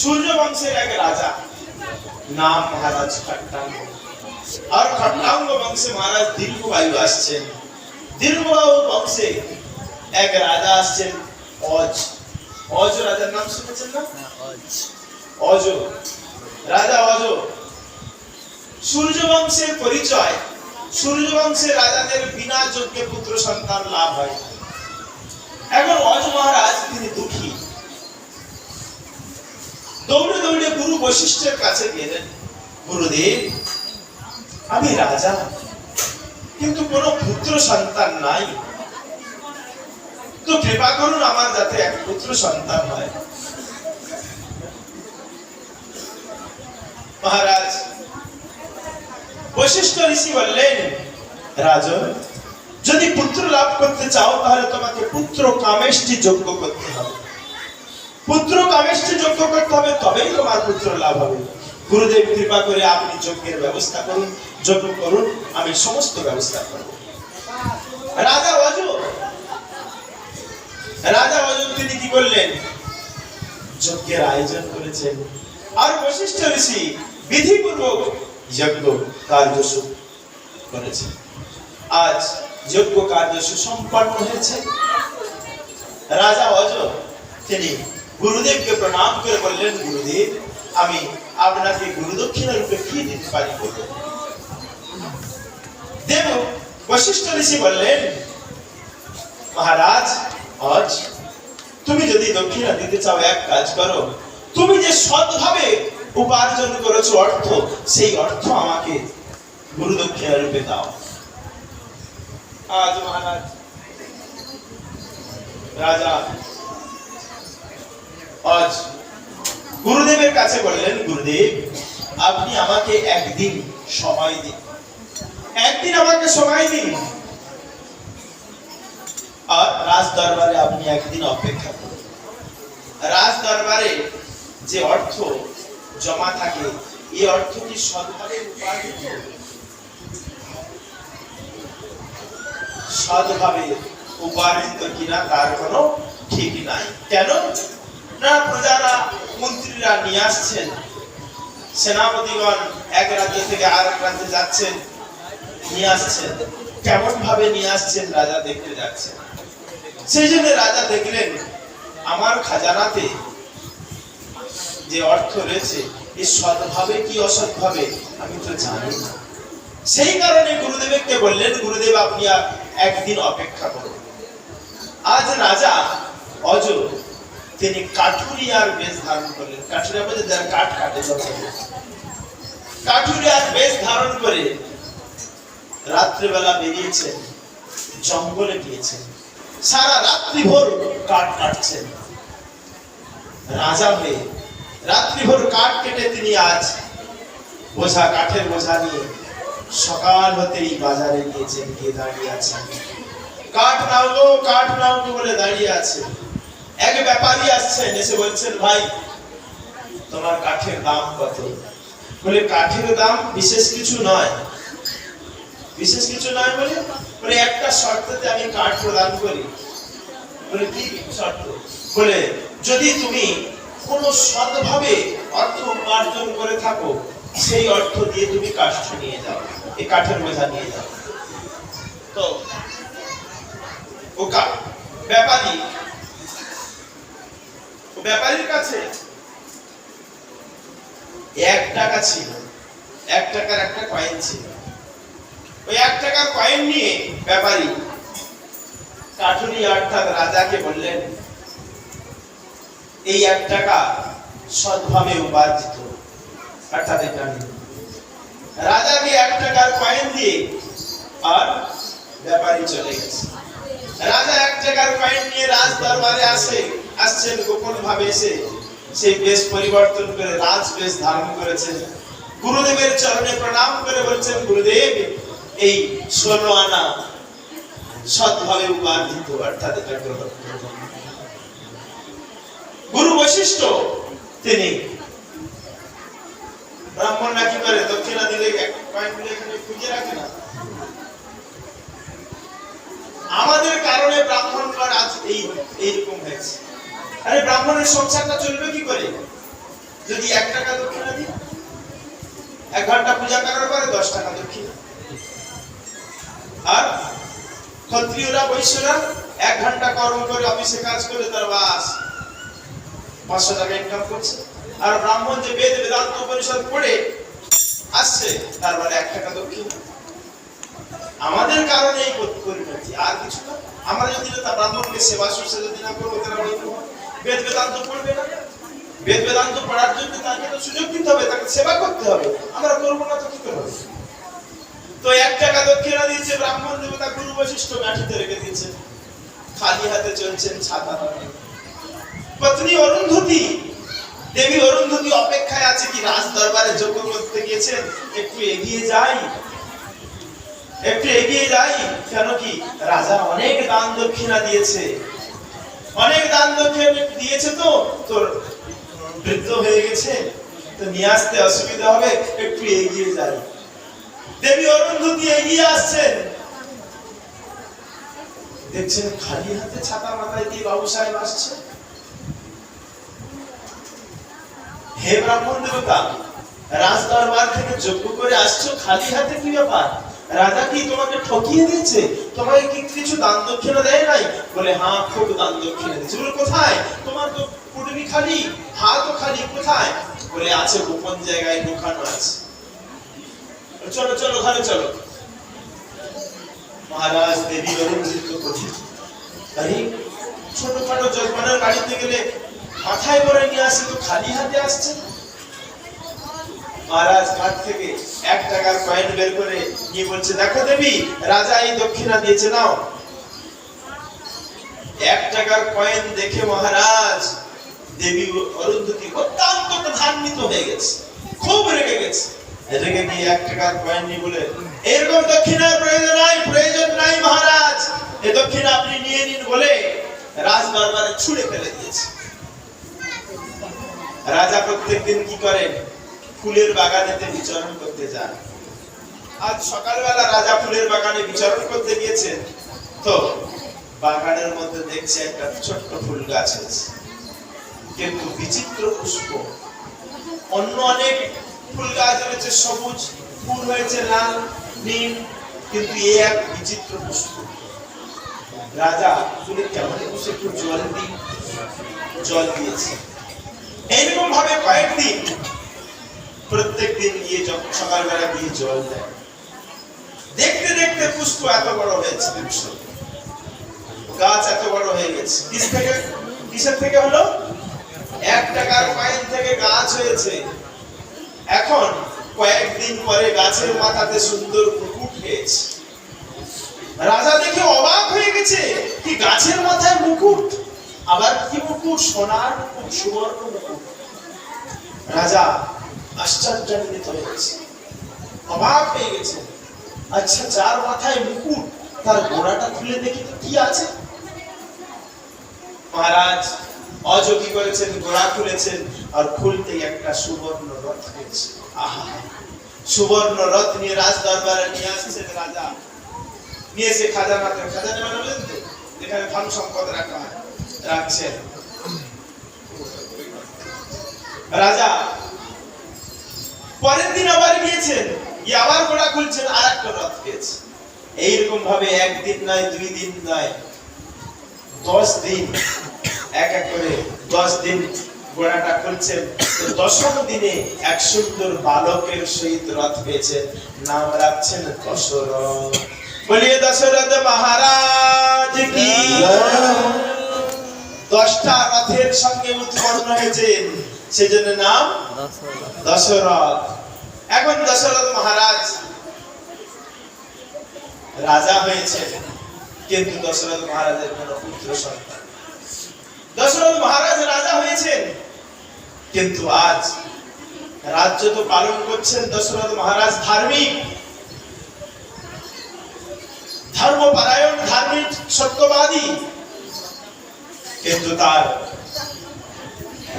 সূর্য বংশের এক রাজা। নাম মহারাজ খট্টাঙ্গ আর খট্টাঙ্গ বংশে মহারাজ দীর্ঘবায়ু আসছেন। দীর্ঘবায়ু বংশে এক রাজা আসছেন অজ। অজ রাজার নাম শুনেছেন না? অজ। রাজা অজ। সূর্য বংশের পরিচয় সূর্য বংশের রাজাদের বিনা যোগ্যে পুত্র সন্তান লাভ হয়। এখন অজ মহারাজ তিনি দুঃখী। দৌড়ে দৌড়ে গুরু বৈশিষ্ট্যের কাছে গেলেন। গুরুদেব, আমি রাজা, কিন্তু কোনো পুত্র সন্তান নাই। তো কৃপা করুন আমার যাতে এক পুত্র সন্তান হয়। মহারাজ বৈশিষ্ট্য ঋষি বললেন, রাজন, যদি পুত্র লাভ করতে চাও, তাহলে তোমাকে পুত্র কামেষ্টি যোগ্য করতে হবে। পুত্র কামেষ্টি যোগ্য করতে হবে, তবেই তোমার পুত্র লাভ হবে। গুরুদেব কৃপা করে আপনি যজ্ঞের ব্যবস্থা করুন, যজ্ঞ করুন, আমি সমস্ত ব্যবস্থা করব। রাজা অজ। রাজা অজ, তিনি কি করলেন? যজ্ঞের আয়োজন করেছেন। আর বশিষ্ঠ ঋষি বিধিপূর্বক যজ্ঞ কার্য করেছেন। আজ যজ্ঞ কার্য সুসম্পন্ন হয়েছে। রাজা অজ, তিনি গুরুদেবকে প্রণাম করে বললেন, গুরুদেব, আমি আপনাকে গুরুদক্ষিণা রূপে কি দিতে পারি দেব বশিষ্ঠ ঋষি বললেন, মহারাজ আজ তুমি যদি দক্ষিণা দিতে চাও, এক কাজ করো। তুমি যে সৎভাবে উপার্জন করেছ অর্থ, সেই অর্থ আমাকে গুরু দক্ষিণা রূপে দাও। আজ মহারাজ, রাজা আজ গুরুদেবের কাছে বললেন, গুরুদেব, আপনি আমাকে একদিন সময় দিন। একদিন আমাকে সময় দিন। আর রাজ দরবারে আপনি একদিন অপেক্ষা করুন। রাজ দরবারে যে অর্থ জমা থাকে, এই অর্থ কি সৎভাবে উপার্জিত সৎভাবে উপার্জিত কিনা তার কোনো ঠিক নাই। কেন? না প্রজারা মন্ত্রীরা নিয়ে আসছেন। সেনাপতিগণ এক রাজ্য থেকে আর এক রাজ্যে যাচ্ছেন, নিয়ে আসছেন। কেমন ভাবে নিয়ে আসছেন রাজা দেখতে যাচ্ছেন। সেই জন্য রাজা দেখলেন, আমার খাজানাতে যে অর্থ রয়েছে, এ সৎভাবে কি অসৎভাবে আমি তো জানি না। সেই কারণে গুরুদেবকে বললেন, গুরুদেব, আপনি একদিন অপেক্ষা করুন। আজ রাজা অজ তিনি কাঠুরিয়ার বেশ ধারণ করলেন। কাঠুরিয়া বলতে যারা কাঠ কাটে। কাঠুরিয়ার বেশ ধারণ করে রাত্রিবেলা বেরিয়েছেন জঙ্গলে গিয়েছেন সারা রাত্রি ভোর কাঠ কাটছেন। রাজা হয়ে রাত্রি ভোর কাঠ কেটে তিনি আজ বোঝা, কাঠের বোঝা নিয়ে সকাল হতেই বাজারে গিয়েছেন, গিয়ে দাঁড়িয়ে আছেন। কাঠ নাও কাঠ নাও বলে দাঁড়িয়ে আছে। এক ব্যাপারী আসছেন এসে বলছেন, ভাই, তোমার কাঠের দাম কত? বলে, কাঠের দাম বিশেষ কিছু নয়। বিশেষ কিছু নয় বলে? বলে, একটা শর্ততে আমি কাঠ প্রদান করি। বলে, কি শর্ত? বলে, যদি তুমি কোনো সৎভাবে অর্থ উপার্জন করে থাকো, সেই অর্থ দিয়ে তুমি কাষ্ঠ নিয়ে যাও, এই কাঠের বোঝা নিয়ে যাও। তো, ও কা- ব্যাপারী ব্যাপারীর কাছে এক টাকা ছিল। এক টাকার একটা কয়েন ছিল। ওই এক টাকার কয়েন নিয়ে ব্যাপারী কাঠুরি অর্থাৎ রাজাকে বললেন, এই এক টাকা সৎভাবে উপার্জিত। অর্থাৎ এটা নিন। রাজাকে এক টাকার কয়েন দিয়ে আর ব্যাপারী চলে গেছে। রাজা এক টাকার কয়েন নিয়ে রাজ দরবারে আসে। আসছেন গোপন ভাবে এসে সেই বেশ পরিবর্তন করে রাজ বেশ ধারণ করেছেন। গুরুদেবের চরণে প্রণাম করে বলছেন, গুরুদেব, এই ষোলো আনা সৎভাবে উপার্জিত, অর্থাৎ এটা গ্রহণ। গুরু বৈশিষ্ট্য তিনি। ব্রাহ্মণরা কি করে? দক্ষিণা দিলে খুঁজে রাখে না। আমাদের কারণে ব্রাহ্মণগণ আজ এই এইরকম হয়েছে। আরে ব্রাহ্মণের সংসারটা চলবে কি করে? যদি এক টাকা দক্ষিণা দিই? এক ঘণ্টা পূজা করার পরে দশ টাকা দক্ষিণা। আর ক্ষত্রিয়রা বৈশ্যরা এক ঘণ্টা কর্ম করে অফিসে কাজ করে তার বাস। পাঁচশো টাকা ইনকাম করছে। আর ব্রাহ্মণ যে বেদ বেদান্ত পরিষদ পড়ে আসছে তার মানে এক টাকা দক্ষিণ। আমাদের কারণে এই পরিণতি আর কিছু না। আমরা যদি তা ব্রাহ্মণকে সেবা শুশ্রূষা যদি না করব বলব, বেদ বেদান্ত পড়বে না। বেদ বেদান্ত পড়ার জন্য তাকে তো সুযোগ দিতে হবে, তাকে সেবা করতে হবে। আমরা করব না তো কি করে হবে? তো এক টাকা দক্ষিণা দিয়েছে, ব্রাহ্মণ দেবতা গুরু বৈশিষ্ট্য গাঠিতে রেখে দিয়েছে। খালি হাতে চলছেন ছাতা পত্নী অরুন্ধতী, দেবী অরুন্ধতী অপেক্ষায় আছে কি? রাজ দরবারে যোগ্য করতে গিয়েছেন। একটু এগিয়ে যাই। একটু এগিয়ে যাই। কেন কি? রাজা অনেক দান দক্ষিণা দিয়েছে। অনেক দান দক্ষিণা দিয়েছে তো। তোর বৃদ্ধ হয়ে গেছে, তো নিয়ে আসতে অসুবিধা হবে, একটু এগিয়ে যাই। দেবী অরুন্ধতী এগিয়ে আসছেন। দেখছেন খালি হাতে ছাতা মাথায় দিয়ে বাবু সাহেব আসছে। হে ব্রাহ্মণ দেবতা রাজ দরবার থেকে যজ্ঞ করে আসছো, খালি হাতে কি ব্যাপার? রাজা কি তোমাকে ঠকিয়ে দিয়েছে? তোমাকে কি কিছু দান দক্ষিণা দেয় নাই? বলে হ্যাঁ খুব দান দক্ষিণা দিয়েছে। বলে, কোথায়? তোমার তো কুটুমি খালি, হাতও খালি, কোথায়? বলে, আছে গোপন জায়গায় লুকানো আছে। চলো চলো, ঘরে চলো। মহারাজ দেবী অরুণজিৎ কথিত আরে, ছোটখাটো জলপানের বাড়িতে গেলে মাথায় করে নিয়ে আসে তো খালি হাতে আসছে? মহারাজ থেকে এক টাকার কয়েন বের করে নিয়ে বলছে, দেখো দেবী, রাজা এই দক্ষিণা দিয়েছে, নাও। এক টাকার কয়েন দেখে মহারাজ, দেবী অরুন্ধতী অত্যন্ত হয়ে গেছে, খুব রেগে গেছে। রেগে গিয়ে এক টাকার কয়েন বলে, এরকম দক্ষিণার প্রয়োজন নাই প্রয়োজন নাই মহারাজ। এ দক্ষিণা আপনি নিয়ে নিন বলে রাজ দরবারে ছুঁড়ে ফেলে দিয়েছে। রাজা প্রত্যেকদিন কি করেন? ফুলের বাগানেতে বিচরণ করতে যান। আজ সকালবেলা রাজা ফুলের বাগানে বিচরণ করতে গিয়েছেন। তো, বাগানের মধ্যে দেখছে একটা ছোট্ট ফুল গাছ আছে। কিন্তু বিচিত্র পুষ্প। অন্য অনেক ফুল গাছ রয়েছে, সবুজ ফুল হয়েছে, লাল, নীল, কিন্তু এ এক বিচিত্র পুষ্প। রাজা ফুলের কেমন একটু জল দিন। জল দিয়েছে। এইরকম ভাবে কয়েকদিন প্রত্যেক দিন গিয়ে যখন সকালবেলা গিয়ে জল দেয়, দেখতে দেখতে পুষ্প এত বড় হয়েছে গাছ এত বড় হয়ে গেছে। কিস থেকে? কিসের থেকে হলো? এক টাকার কয়েন থেকে গাছ হয়েছে। এখন কয়েকদিন পরে গাছের মাথাতে সুন্দর মুকুট হয়েছে রাজা দেখে অবাক হয়ে গেছে, কি গাছের মাথায় মুকুট? আবার কি মুকুট? সোনার মুকুট সুবর্ণ মুকুট। রাজা আশ্চর্যান্বিত হয়েছে অবাক হয়ে গেছে। আচ্ছা যার মাথায় মুকুট, তার গোড়াটা খুলে দেখি কি আছে? মহারাজ, অযোগী করেছেন গোড়া খুলেছেন, আর খুলতে একটা সুবর্ণ রথ পেয়েছে আহা, সুবর্ণ রথ নিয়ে রাজ দরবারে নিয়ে আসছেন রাজা। নিয়ে এসে খাজানাতে খাজানা বলেন তো? যেখানে ধন সম্পদ রাখা হয়। রাখছেন। রাজা পরের দিন আবার গিয়েছেন গিয়ে আবার গোড়া খুলছেন আর একটা রথ পেয়েছে এইরকম ভাবে একদিন নয়, দুই দিন নয়, দশ দিন, এক এক করে দশ দিন গোড়াটা খুলছেন। তো দশম দিনে এক সুন্দর বালকের সহিত রথ পেয়েছেন নাম রাখছেন দশরথ। বলিয়ে দশরথ মহারাজ কি? দশটা রথের সঙ্গে উৎপন্ন হয়েছেন সেজন্য নাম দশরথ। এখন দশরথ মহারাজ রাজা হয়েছে কিন্তু দশরথ মহারাজের পুত্র সন্তান দশরথ মহারাজ রাজা হয়েছেন, কিন্তু আজ রাজ্য তো পালন করছেন দশরথ মহারাজ ধার্মিক। ধর্মপরায়ণ, ধার্মিক, সত্যবাদী। কিন্তু তার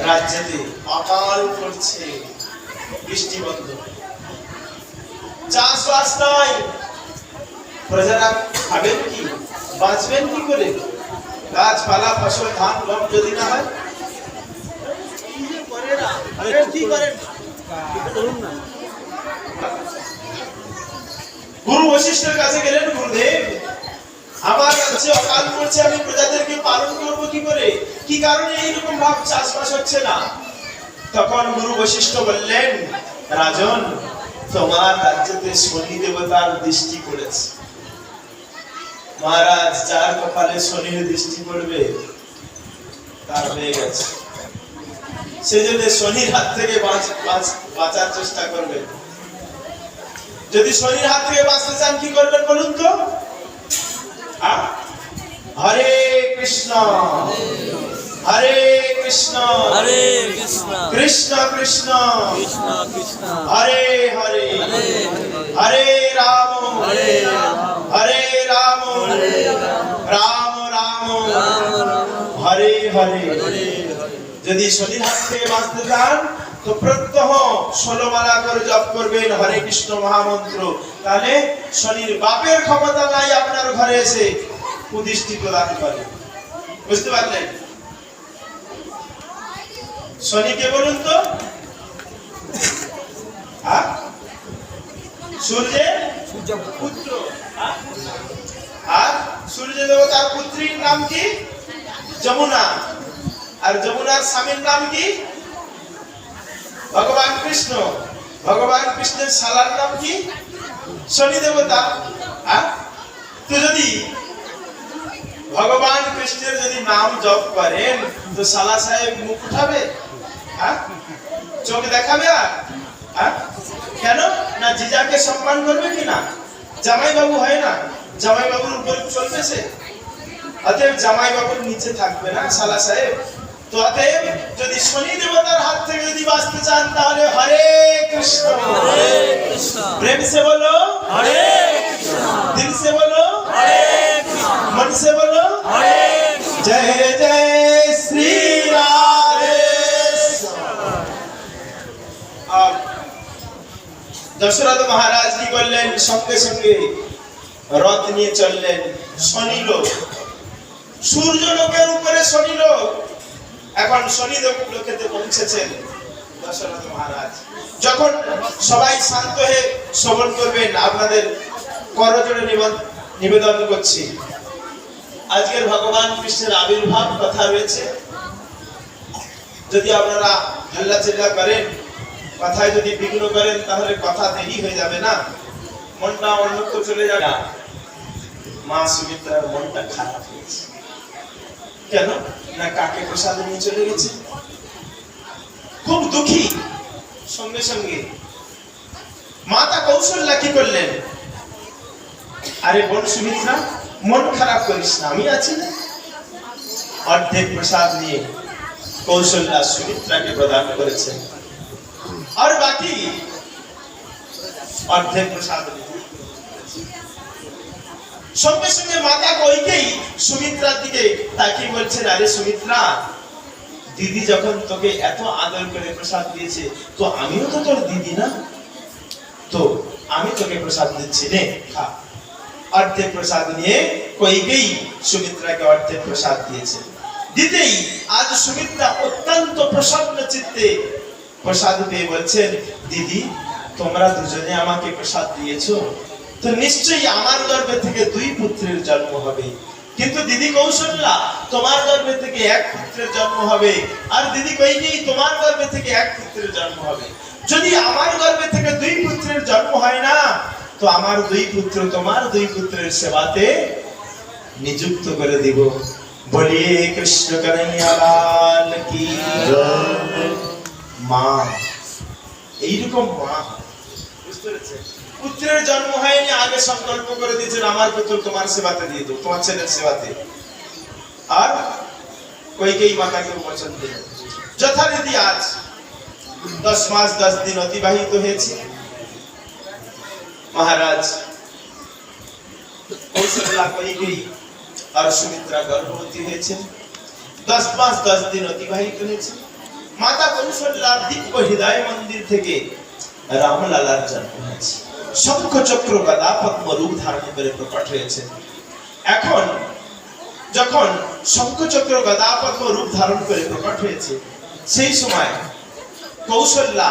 রাজ্যেতে অকাল পড়ছে বৃষ্টি বন্ধ। চাষবাস নাই। প্রজারা খাবেন কি? বাঁচবেন কি করে? গাছপালা ফসল ধান গম যদি না হয়? গুরু বশিষ্ঠের কাছে গেলেন গুরুদেব। আমার কাছে অকাল করছে আমি প্রজাদেরকে পালন করব কি করে? কি কারণে এইরকম ভাব চাষবাস হচ্ছে না? তখন গুরু বশিষ্ঠ বললেন, রাজন, তোমার রাজ্যতে শনি দেবতার দৃষ্টি পড়েছে। মহারাজ যার কপালে শনির দৃষ্টি পড়বে। তার হয়ে গেছে। সে যদি শনির হাত থেকে বাঁচ- বাঁচ- বাঁচার চেষ্টা করবে। যদি শনির হাত থেকে বাঁচতে চান, কি করবেন বলুন তো? হরে কৃষ্ণ। হরে কৃষ্ণ। হরে কৃষ্ণ। কৃষ্ণ কৃষ্ণ। কৃষ্ণ কৃষ্ণ। হরে হরে। হরে রাম। হরে রাম। হরে রাম হরে রাম রাম। হরে হরে। যদি শনির হাত থেকে বাঁচতে চান তো প্রত্যহ ষোলো মালা করে জপ করবেন, হরে কৃষ্ণ মহামন্ত্র। তাহলে শনির বাপের ক্ষমতা নাই, আপনার ঘরে এসে কুদৃষ্টি প্রদান করে। বুঝতে পারলেন? শনিকে বলুন তো? সূর্যের পুত্র? আর সূর্য দেবতার পুত্রীর নাম কি? যমুনা। আর যমুনার স্বামীর নাম কি? ভগবান কৃষ্ণ। ভগবান কৃষ্ণের শালার নাম কি? শনি দেবতা? তো যদি ভগবান কৃষ্ণের যদি নাম জপ করেন, তো শালা সাহেব মুখ উঠাবে? চোখ দেখাবে আর? কেন? না জিজাকে সম্মান করবে কি না? জামাই বাবু হয় না? জামাই বাবুর উপর চলবে সে? অতএব জামাই বাবুর নিচে থাকবে না শালা সাহেব। তো অতএব যদি শনি দেবতার হাত থেকে যদি বাঁচতে চান তাহলে হরে কৃষ্ণ। প্রেম সে বলো হরে দিল সে বলো হরে মন সে বলো হরে জয় জয় শ্রী দশরথ মহারাজ কি করলেন? সঙ্গে সঙ্গে রথ নিয়ে চললেন। শনিলোক সূর্য লোকের উপরে শনি লোক। এখন শনি লোক- লোকেতে পৌঁছেছেন দশরথ মহারাজ। যখন সবাই শান্ত হয়ে শ্রবণ করবেন, আপনাদের করজোড়ে নিবন- নিবেদন করছি। আজকের ভগবান কৃষ্ণের আবির্ভাব কথা রয়েছে। যদি আপনারা হাল্লা চিল্লা করেন, কথায় যদি বিঘ্ন করেন, তাহলে কথা দেরি হয়ে যাবে না। মনটা অন্যত্র চলে যাবে। মা সুমিত্রার মনটা খারাপ হয়েছে। কেন? না কাকে প্রসাদ নিয়ে চলে গেছে? খুব দুঃখী। সঙ্গে সঙ্গে। মাতা কৌশল্যা কি করলেন? আরে বোন সুমিত্রা, মন খারাপ করিস না, আমি আছি না। অর্ধেক প্রসাদ নিয়ে কৌশল্যা সুমিত্রাকে প্রদান করেছেন আর বাকি? অর্ধেক প্রসাদ নিয়ে। সঙ্গে সঙ্গে মাতা কইকেই সুমিত্রার দিকে তাকিয়ে বলছেন, আরে সুমিত্রা, দিদি যখন তোকে এত আদর করে প্রসাদ দিয়েছে, তো আমিও তো তোর দিদি না? তো আমি তোকে প্রসাদ দিচ্ছি রে খা। অর্ধেক প্রসাদ নিয়ে কইকেই সুমিত্রাকে অর্ধেক প্রসাদ দিয়েছে। দিতেই আজ সুমিত্রা অত্যন্ত প্রসন্ন চিত্তে প্রসাদ পেয়ে বলছেন, দিদি, তোমরা দুজনে আমাকে প্রসাদ দিয়েছ তো নিশ্চয়ই আমার গর্ভে থেকে দুই পুত্রের জন্ম হবে। কিন্তু দিদি কৌশল্যা, তোমার গর্ভে থেকে এক পুত্রের জন্ম হবে। আর দিদি কইকেই তোমার গর্ভে থেকে এক পুত্রের জন্ম হবে। যদি আমার গর্ভে থেকে দুই পুত্রের জন্ম হয় না, তো আমার দুই পুত্র তোমার দুই পুত্রের সেবাতে নিযুক্ত করে দিব। বলিয়ে কৃষ্ণ কানাইয়া লাল কি। মা, এইরকম মা। বুঝতে পেরেছে পুত্রের জন্ম হয়নি, আগে সংকল্প করে দিয়েছেন, আমার পুত্র তোমার সেবাতে দিয়ে দেবো তোমার ছেলের সেবাতে। আর কইকেই মাতাকে দিল যথারীতি আজ দশ মাস, দশ দিন অতিবাহিত হয়েছে। মহারাজ কৌশল্যা আর সুমিত্রা গর্ভবতী হয়েছে দশ মাস, দশ দিন অতিবাহিত হয়েছে। মাতা কৌশল্যার দিব্য হৃদয় মন্দির থেকে রামলালার জন্ম হয়েছে। শঙ্খ চক্র গদা পদ্ম রূপ ধারণ করে প্রকট হয়েছে। এখন, যখন শঙ্খ চক্র গদা পদ্ম রূপ ধারণ করে প্রকট হয়েছে, সেই সময় কৌশল্যা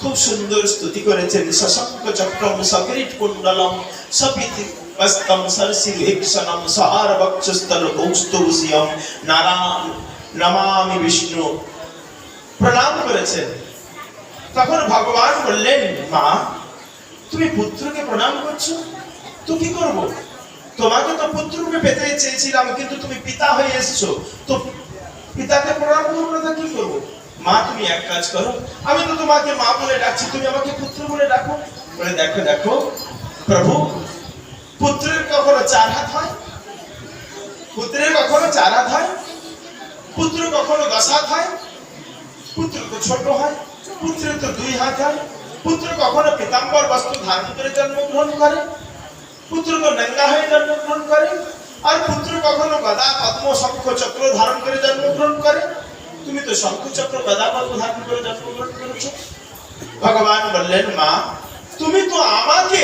খুব সুন্দর স্তুতি করেছেন। সশঙ্ক চক্রম সকিরিট কুণ্ডলম সপিতি হস্তম সরসি ভিক্ষণম সহার বক্ষস্থল কৌস্তুষিয়ম নারায়ণ নমামি বিষ্ণু। প্রণাম করেছেন। তখন ভগবান বললেন, মা তুমি পুত্রকে প্রণাম করছ? তো কি করব? তোমাকে তো পুত্ররূপে পেতে চেয়েছিলাম, কিন্তু তুমি পিতা হয়ে এসেছ। তো পিতাকে প্রণাম করব না কি করব? মা, তুমি এক কাজ করো। আমি তো তোমাকে মা বলে ডাকছি, তুমি আমাকে পুত্র বলে ডাকো। বলে, দেখো দেখো, প্রভু, পুত্রের কখনো চার হাত হয়? পুত্রের কখনো চার হাত হয়? পুত্র কখনো দশ হাত হয়? পুত্র তো ছোট হয়, পুত্রের তো দুই হাত হয়। পুত্র কখনো পিতাম্বর বস্ত্র ধারণ করে জন্মগ্রহণ করে? পুত্র তো নঙ্গা হয়ে জন্মগ্রহণ করে? আর পুত্র কখনো গদা, পদ্ম, শঙ্খ, চক্র ধারণ করে জন্মগ্রহণ করে? তুমি তো শঙ্খ, চক্র, গদা, পদ্ম ধারণ করে জন্মগ্রহণ করেছ। ভগবান বললেন, মা, তুমি তো আমাকে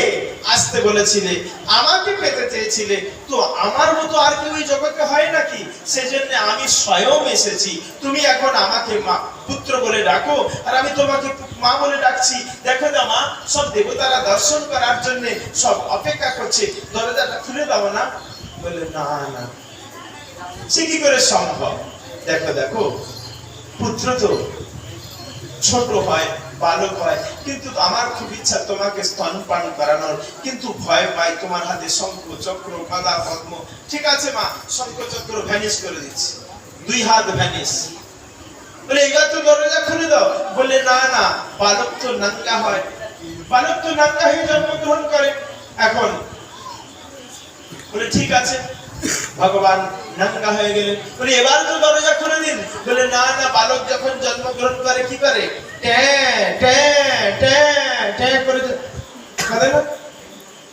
আসতে বলেছিলে, আমাকে পেতে চেয়েছিলে। তো আমার মতো আর কেউ জগতে হয় নাকি? সেজন্য আমি স্বয়ং এসেছি। তুমি এখন আমাকে মা পুত্র বলে ডাকো, আর আমি তোমাকে মা বলে ডাকছি। দেখো না মা, সব দেবতারা দর্শন করার জন্য সব অপেক্ষা করছে। দরজাটা খুলে দাও না। বলে, না না। সে কি করে সম্ভব? দেখো দেখো। পুত্র তো ছোট হয়, বালক হয়, কিন্তু আমার খুব ইচ্ছা তোমাকে স্তনপান করানোর। কিন্তু ভয় পাই, তোমার হাতে শঙ্খ, চক্র, গদা, পদ্ম। ঠিক আছে মা, শঙ্খ, চক্র ভ্যানিশ করে দিচ্ছি। দুই হাত ভ্যানিশ বলে এবার করে, কি করে? করে?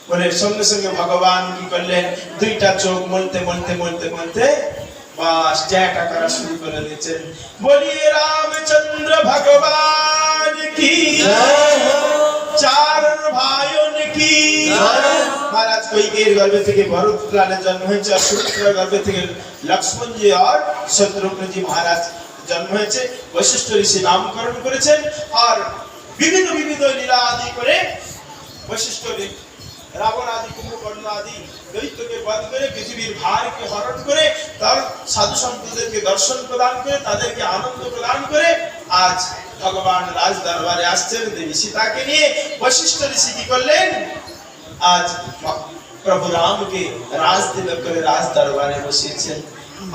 বলে, সঙ্গে সঙ্গে ভগবান কি করলেন? দুইটা চোখ মলতে মলতে মলতে মলতে বাস ট্যাটা করা শুরু করে দিয়েছেন বলিয়ে রামচন্দ্র ভগবান কি? চার ভাইন কি? মহারাজ কৈকের গর্ভে থেকে ভরত লালের জন্ম হয়েছে আর সুমিত্রার গর্ভে থেকে লক্ষ্মণ জি আর শত্রুঘ্ন জি মহারাজ জন্ম হয়েছে। বৈশিষ্ট্য ঋষি নামকরণ করেছেন আর বিভিন্ন বিভিন্ন লীলা আদি করে বৈশিষ্ট্য রাবণ আদি, কুম্ভকর্ণ আদি, দৈত্যকে বধ করে পৃথিবীর ভারকে হরণ করে তার সাধু সন্তদেরকে দর্শন প্রদান করে, তাদেরকে আনন্দ প্রদান করে আজ ভগবান রাজ দরবারে আসছেন। দেবী সীতাকে নিয়ে বৈশিষ্ট্য ঋষি কি করলেন? আজ প্রভু রামকে রাজ তিলক করে রাজ দরবারে বসিয়েছেন।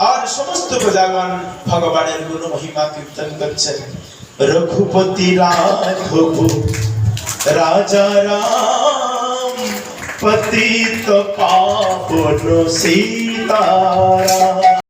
আর সমস্ত প্রজাগণ ভগবানের গুণ মহিমা কীর্তন করছেন। রঘুপতি রাঘব, রাজা রাম પતિત પાવન સીતારા